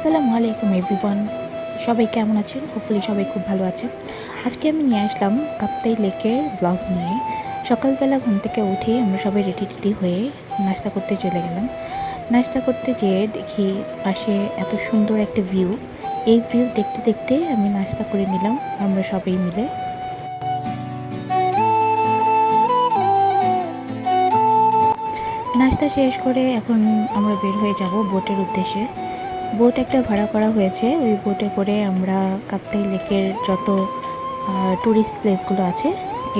আসসালামু আলাইকুম এভরিওয়ান সবাই কেমন আছেন? হোপফুলি সবাই খুব ভালো আছেন। আজকে আমি নিয়ে আসলাম কাপ্তাই লেকের ব্লগ নিয়ে। সকালবেলা ঘুম থেকে উঠে আমরা সবাই রেডি টেডি হয়ে নাস্তা করতে চলে গেলাম। নাস্তা করতে যেয়ে দেখি পাশে এত সুন্দর একটা ভিউ এই ভিউ দেখতে দেখতে আমি নাস্তা করে নিলাম, আমরা সবাই মিলে। নাস্তা শেষ করে এখন আমরা বের হয়ে যাব বোটের উদ্দেশ্যে। বোট একটা ভাড়া করা হয়েছে। ওই বোটে করে আমরা কাপ্তাই লেকের যত ট্যুরিস্ট প্লেসগুলো আছে,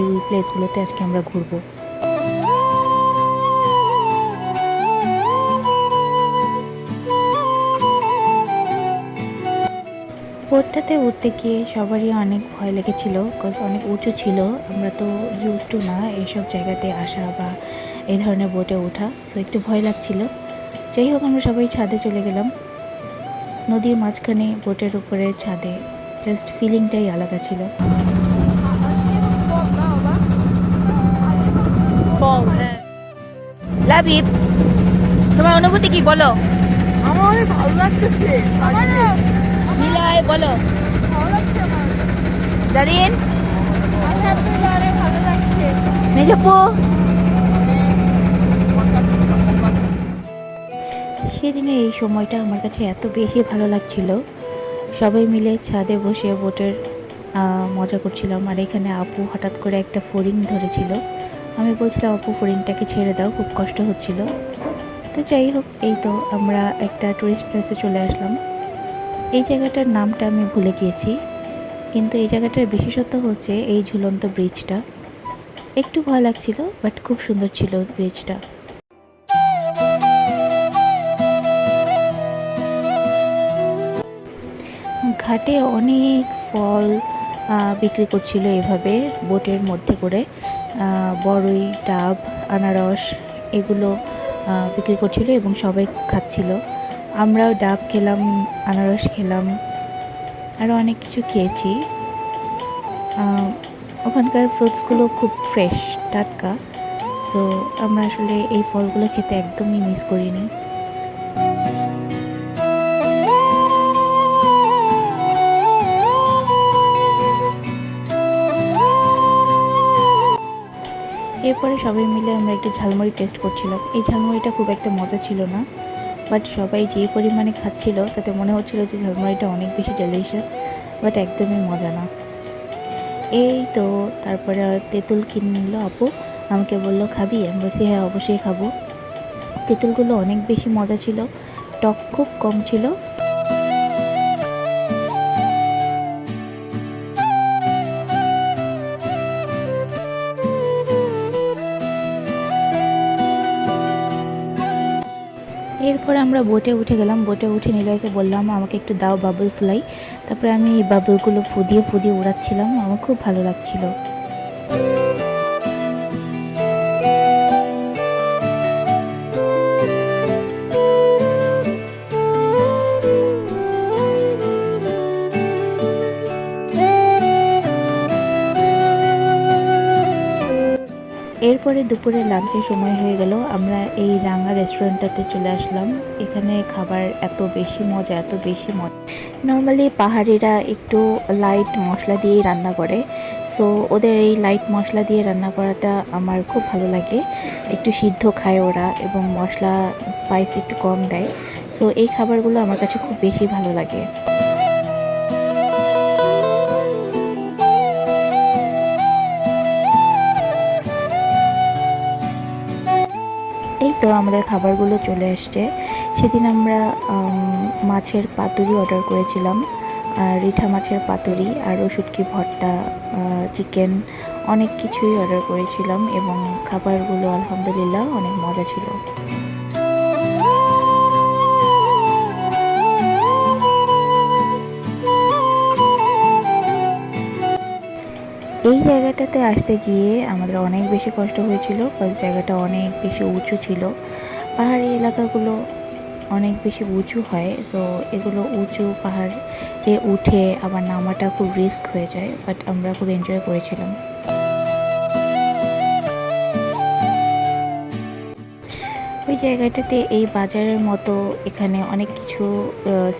এই প্লেসগুলোতে আজকে আমরা ঘুরবো। বোটটাতে উঠতে গিয়ে সবারই অনেক ভয় লেগেছিল বিকজ অনেক উঁচু ছিল। আমরা তো ইউজ টু না এইসব জায়গাতে আসা বা এই ধরনের বোটে ওঠা সো একটু ভয় লাগছিল। যাই হোক, আমরা সবাই ছাদে চলে গেলাম। নদীর মাঝখানে বোটের উপরে ছাদে জাস্ট ফিলিংটাই আলাদা ছিল। হ্যাঁ। লাবিব তোমার অনুভূতি কি বলো? আমার অনেক ভালো লাগতেছে। নীলয় বলো। ভালো লাগছে জারিন? মেজপু? সেদিনের এই সময়টা আমার কাছে এত বেশি ভালো লাগছিল। সবাই মিলে ছাদে বসে বোটের মজা করছিলাম। আর এখানে আপু হঠাৎ করে একটা ফড়িং ধরেছিল। আমি বলছিলাম, আপু, ফড়িংটাকে ছেড়ে দাও, খুব কষ্ট হচ্ছিল। তো যাই হোক, এই তো আমরা একটা টুরিস্ট প্লেসে চলে আসলাম। এই জায়গাটার নামটা আমি ভুলে গিয়েছি। কিন্তু এই জায়গাটার বিশেষত্ব হচ্ছে এই ঝুলন্ত ব্রিজটা একটু ভয় লাগছিল বাট খুব সুন্দর ছিল ব্রিজটা ঘাটে অনেক ফল বিক্রি করছিল এভাবে বোটের মধ্যে করে। বড়ই ডাব, আনারস এগুলো বিক্রি করছিল এবং সবাই খাচ্ছিল। আমরাও ডাব খেলাম, আনারস খেলাম আরও অনেক কিছু খেয়েছি। ওখানকার ফ্রুটসগুলো খুব ফ্রেশ, টাটকা। সো, আমরা আসলে এই ফলগুলো খেতে একদমই মিস করিনি। এরপরে সবাই মিলে আমরা একটু ঝালমুড়ি টেস্ট করছিলাম। এই ঝালমুড়িটা খুব একটা মজা ছিল না বাট সবাই যে পরিমাণে খাচ্ছিল, তাতে মনে হচ্ছিল যে ঝালমুড়িটা অনেক বেশি ডেলিশিয়াস বাট একদমই মজা না। এই তো তারপরে তেঁতুল কিনে নিল আপু, আমাকে বলল, খাবি? আমি বলছি হ্যাঁ অবশ্যই খাব। তেঁতুলগুলো অনেক বেশি মজা ছিল, টক খুব কম ছিল এরপরে আমরা বোটে উঠে গেলাম। বোটে উঠে নিলয়কে বললাম, আমাকে একটু দাও বাবুল ফ্লাই তারপরে আমি এই বাবুলগুলো ফুদিয়ে ফুদিয়ে উড়াচ্ছিলাম। আমার খুব ভালো লাগছিল। এরপরে দুপুরে লাঞ্চের সময় হয়ে গেল। আমরা এই রাঙা রেস্টুরেন্টটাতে চলে আসলাম। এখানে খাবার এত বেশি মজা, এত বেশি মজা। নর্মালি পাহাড়িরা একটু লাইট মশলা দিয়েই রান্না করে। সো ওদের এই লাইট মশলা দিয়ে রান্না করাটা আমার খুব ভালো লাগে। একটু সিদ্ধ খায় ওরা এবং মশলা স্পাইস একটু কম দেয়। সো এই খাবারগুলো আমার কাছে খুব বেশি ভালো লাগে। তো আমাদের খাবারগুলো চলে আসছে সেদিন আমরা মাছের পাতুরি অর্ডার করেছিলাম। আর রিঠা মাছের পাতুরি আর ওষুধকি ভর্তা চিকেন অনেক কিছুই অর্ডার করেছিলাম এবং খাবারগুলো আলহামদুলিল্লাহ অনেক মজা ছিল। জায়গাটাতে আসতে গিয়ে আমাদের অনেক বেশি কষ্ট হয়েছিল জায়গাটা অনেক বেশি উঁচু ছিল। পাহাড়ি এলাকাগুলো অনেক বেশি উঁচু হয় সো এগুলো উঁচু পাহাড়ে উঠে আবার নামাটা খুব রিস্ক হয়ে যায় বাট আমরা খুব এনজয় করেছিলাম। ওই জায়গাটাতে এই বাজারের মতো এখানে অনেক কিছু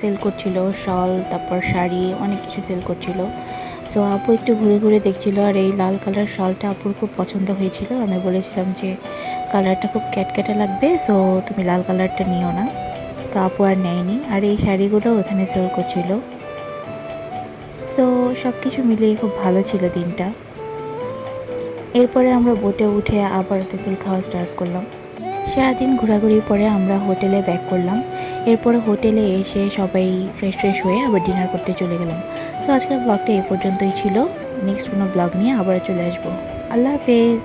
সেল করছিল, শল, তারপর শাড়ি, অনেক কিছু সেল করছিল। সো আপু একটু ঘুরে ঘুরে দেখছিল আর এই লাল কালার শালটা আপুর খুব পছন্দ হয়েছিল। আমি বলেছিলাম যে কালারটা খুব ক্যাটক্যাটা লাগবে, সো তুমি লাল কালারটা নিও না। তো আপু আর নেয়নি। আর এই শাড়িগুলোও ওখানে সেল করছিল। সো সব কিছু মিলিয়ে খুব ভালো ছিল দিনটা। এরপরে আমরা বোটে উঠে আবার তেঁতুল খাওয়া স্টার্ট করলাম। সারাদিন ঘোরাঘুরির পরে আমরা হোটেলে ব্যাক করলাম। এরপরে হোটেলে এসে সবাই ফ্রেশ ফ্রেশ হয়ে আবার ডিনার করতে চলে গেলাম। সো আজকের ব্লগটা এ পর্যন্তই ছিল। নেক্সট কোনো ব্লগ নিয়ে আবার চলে আসব। আল্লাহ হাফেজ।